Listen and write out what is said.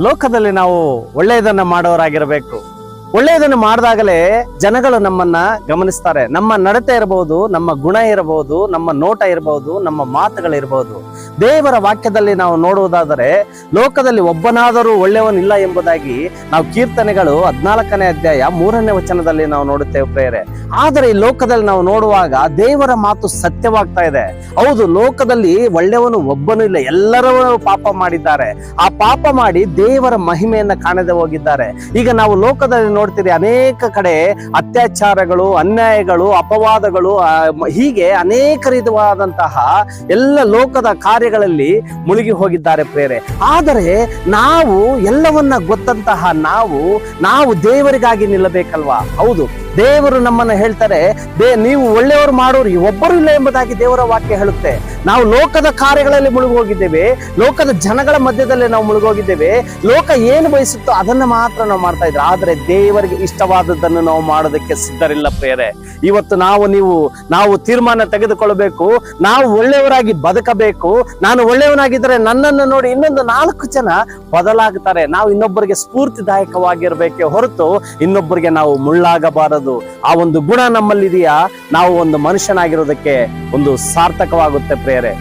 ಲೋಕದಲ್ಲಿ ನಾವು ಒಳ್ಳೆಯದನ್ನ ಮಾಡೋರಾಗಿರಬೇಕು. ಒಳ್ಳೆಯದನ್ನು ಮಾಡಿದಾಗಲೇ ಜನಗಳು ನಮ್ಮನ್ನ ಗಮನಿಸ್ತಾರೆ. ನಮ್ಮ ನಡತೆ ಇರಬಹುದು ನಮ್ಮ ಗುಣ ಇರಬಹುದು ನಮ್ಮ ನೋಟ ಇರಬಹುದು ನಮ್ಮ ಮಾತುಗಳಿರಬಹುದು ದೇವರ ವಾಕ್ಯದಲ್ಲಿ ನಾವು ನೋಡುವುದಾದರೆ, ಲೋಕದಲ್ಲಿ ಒಬ್ಬನಾದರೂ ಒಳ್ಳೆಯವನಿಲ್ಲ ಎಂಬುದಾಗಿ ನಾವು ಕೀರ್ತನೆಗಳು ಹದ್ನಾಲ್ಕನೇ ಅಧ್ಯಾಯ ಮೂರನೇ ವಚನದಲ್ಲಿ ನಾವು ನೋಡುತ್ತೇವೆ ಪ್ರೇರೆ ಆದರೆ ಈ ಲೋಕದಲ್ಲಿ ನಾವು ನೋಡುವಾಗ ದೇವರ ಮಾತು ಸತ್ಯವಾಗ್ತಾ ಇದೆ. ಹೌದು, ಲೋಕದಲ್ಲಿ ಒಳ್ಳೆಯವನು ಒಬ್ಬನೂ ಇಲ್ಲ ಎಲ್ಲರೂ ಪಾಪ ಮಾಡಿದ್ದಾರೆ. ಆ ಪಾಪ ಮಾಡಿ ದೇವರ ಮಹಿಮೆಯನ್ನ ಕಾಣದೆ ಹೋಗಿದ್ದಾರೆ. ಈಗ ನಾವು ಲೋಕದಲ್ಲಿ ನೋಡ್ತೀರಿ ಅನೇಕ ಕಡೆ ಅತ್ಯಾಚಾರಗಳು, ಅನ್ಯಾಯಗಳು, ಅಪವಾದಗಳು ಹೀಗೆ ಅನೇಕ ರೀತಿಯಾದಂತಹ ಎಲ್ಲ ಲೋಕದ ಕಾರ್ಯಗಳಲ್ಲಿ ಮುಳುಗಿ ಹೋಗಿದ್ದಾರೆ ಪ್ರೇರೆ. ಆದರೆ ನಾವು ಎಲ್ಲವನ್ನ ಗೊತ್ತಂತಹ ನಾವು ನಾವು ದೇವರಿಗಾಗಿ ನಿಲ್ಲಬೇಕಲ್ವಾ? ಹೌದು. ದೇವರು ನಮ್ಮನ್ನ ಹೇಳ್ತಾರೆ ದೇ ನೀವು ಒಳ್ಳೆಯವರು ಮಾಡೋರು ಒಬ್ಬರು ಇಲ್ಲ ಎಂಬುದಾಗಿ ದೇವರ ವಾಕ್ಯ ಹೇಳುತ್ತೆ. ನಾವು ಲೋಕದ ಕಾರ್ಯಗಳಲ್ಲಿ ಮುಳುಗಿ ಹೋಗಿದ್ದೇವೆ ಲೋಕದ ಜನಗಳ ಮಧ್ಯದಲ್ಲಿ ನಾವು ಮುಳುಗೋಗಿದ್ದೇವೆ, ಲೋಕ ಏನು ಬಯಸುತ್ತೋ ಅದನ್ನ ಮಾತ್ರ ನಾವು ಮಾಡ್ತಾ ಇದ್ರು. ಆದರೆ ದೇವರಿಗೆ ಇಷ್ಟವಾದದ್ದನ್ನು ನಾವು ಮಾಡೋದಕ್ಕೆ ಸಿದ್ಧರಿಲ್ಲ ಪ್ರೇರೆ ಇವತ್ತು ನಾವು ನೀವು, ನಾವು ತೀರ್ಮಾನ ತೆಗೆದುಕೊಳ್ಳಬೇಕು ನಾವು ಒಳ್ಳೆಯವರಾಗಿ ಬದುಕಬೇಕು, ನಾನು ಒಳ್ಳೆಯವನಾಗಿದ್ದರೆ ನನ್ನನ್ನು ನೋಡಿ ಇನ್ನೊಂದು ನಾಲ್ಕು ಜನ ಬದಲಾಗುತ್ತಾರೆ ನಾವು ಇನ್ನೊಬ್ಬರಿಗೆ ಸ್ಫೂರ್ತಿದಾಯಕವಾಗಿರ್ಬೇಕೆ ಹೊರತು ಇನ್ನೊಬ್ಬರಿಗೆ ನಾವು ಮುಳ್ಳಾಗಬಾರದು. ಆ ಒಂದು ಗುಣ ನಮ್ಮಲ್ಲಿದೆಯಾ? ನಾವು ಒಂದು ಮನುಷ್ಯನಾಗಿರೋದಕ್ಕೆ ಒಂದು ಸಾರ್ಥಕವಾಗುತ್ತೆ ಪ್ರೇರೆ